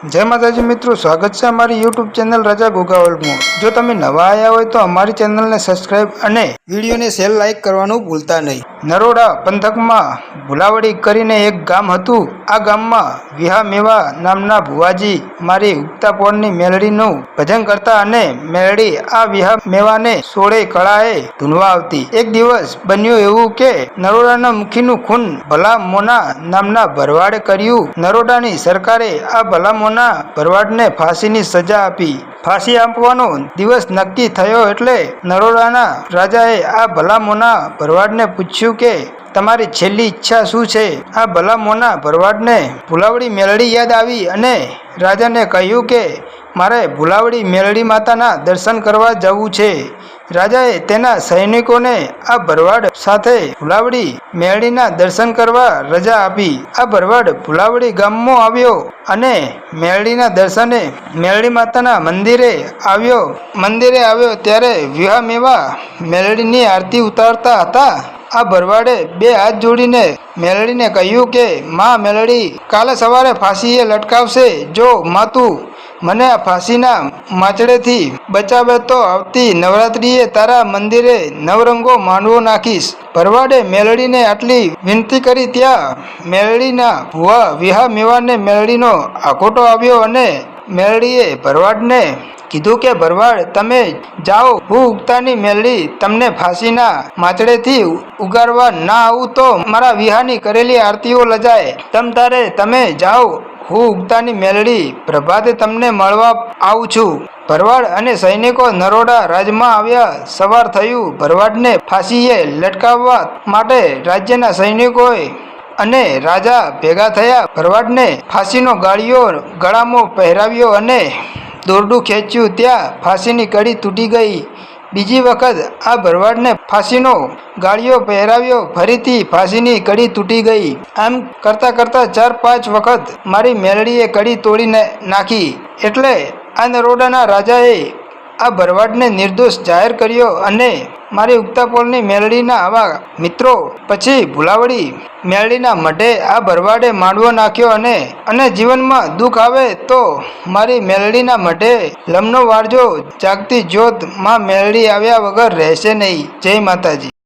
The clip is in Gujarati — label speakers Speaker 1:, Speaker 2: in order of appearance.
Speaker 1: જય માતાજી મિત્રો, સ્વાગત છે અમારી યુટ્યુબ ચેનલ રજા ગોગાવલમાં જો તમે નવા આવ્યા હોય તો અમારી ચેનલને સબસ્ક્રાઈબ અને વિડીયોને શેર લાઇક કરવાનું ભૂલતા નહીં. નરોડા પંથકમાં ભુલાવડી કરીને એક ગામ હતું. આ ગામમાં વિહા મેવા નામના ભુવાજી મારી ઉગતા પોળની મેલડીનું ભજન કરતા અને મેલડી આ વિહા મેવાને સોળે કળાએ ધૂનવા આવતી. એક દિવસ બન્યું એવું કે નરોડાના મુખીનું ખૂન ભલા મોના નામના ભરવાડે કર્યું. નરોડાની સરકારે આ ભલા મોના ભરવાડને ફાંસીની સજા આપી. ફાંસી આપવાનો દિવસ નક્કી થયો એટલે નરોડાના રાજાએ આ ભલામોના ભરવાડને પૂછ્યું કે, તમારી છેલ્લી ઈચ્છા શું છે? આ ભલા મોના ભરવાડને ભૂલાવડી મેલડી યાદ આવી અને રાજાને કહ્યું કે, મારે ભૂલાવડી મેલડી માતાના દર્શન કરવા જવું છે. રાજાએ તેના સૈનિકોને આ ભરવાડ સાથે ભુલાવડી મેળડીના દર્શન કરવા રજા આપી. આ ભરવાડ ભુલાવડી ગામમાં આવ્યો અને મેળીના દર્શને મેળડી માતાના મંદિરે આવ્યો. મંદિરે આવ્યો ત્યારે વિવાહ મેવા મેળડીની આરતી ઉતારતા હતા. આ ભરવાડે બે હાથ જોડીને મેલડીને કહ્યું કે, માં મેલડી કાલે સવારે ફાંસીએ લટકાવશે. જો માતું મને આ ફાંસીના માચડેથી બચાવે તો આવતી નવરાત્રિએ તારા મંદિરે નવરંગો માંડવો નાખીશ. ભરવાડે મેલડીને આટલી વિનંતી કરી ત્યાં મેલડીના ભુવા વિહા મેવાને મેલડીનો આખોટો આવ્યો અને મેલડીએ ભરવાડને કીધું કે, ભરવાડ, તમે જાઓ. હું ઉગતાની મેલડી તમને ફાંસીના માચડેથી ઉગારવા ના આવું તો મારા વિહાની કરેલી આરતીઓ લજાય. તમ તારે તમે જાઓ. હું ઉગતાની મેલડી પ્રભાતે તમને મળવા આવું છું. ભરવાડ અને સૈનિકો નરોડા રાજમાં આવ્યા. સવાર થયું. ભરવાડને ફાંસીએ લટકાવવા માટે રાજ્યના સૈનિકોએ અને રાજા ભેગા થયા. ભરવાડને ફાંસીનો ગાળીઓ, ગળામાં પહેરાવ્યો અને દોરડું ખેંચ્યું. ત્યાં ફાંસીની કડી તૂટી ગઈ. બીજી વખત આ ભરવાડને ફાંસીનો ગાળીઓ પહેરાવ્યો, ફરીથી ફાંસીની કડી તૂટી ગઈ. આમ કરતાં કરતાં ચાર પાંચ વખત મારી મેલડીએ કડી તોડીને નાખી. એટલે આ નરોડાના રાજાએ આ ભરવાડને નિર્દોષ જાહેર કર્યો અને મારી ઉગતાપોળની મેલડીના આવા મિત્રો, પછી ભુલાવડી મેલડીના મઢે આ ભરવાડે માંડવો નાખ્યો અને અને જીવનમાં દુઃખ આવે તો મારી મેલડીના મઢે લમનો વારજો જાગતી જ્યોતમાં મેલડી આવ્યા વગર રહેશે નહીં. જય માતાજી.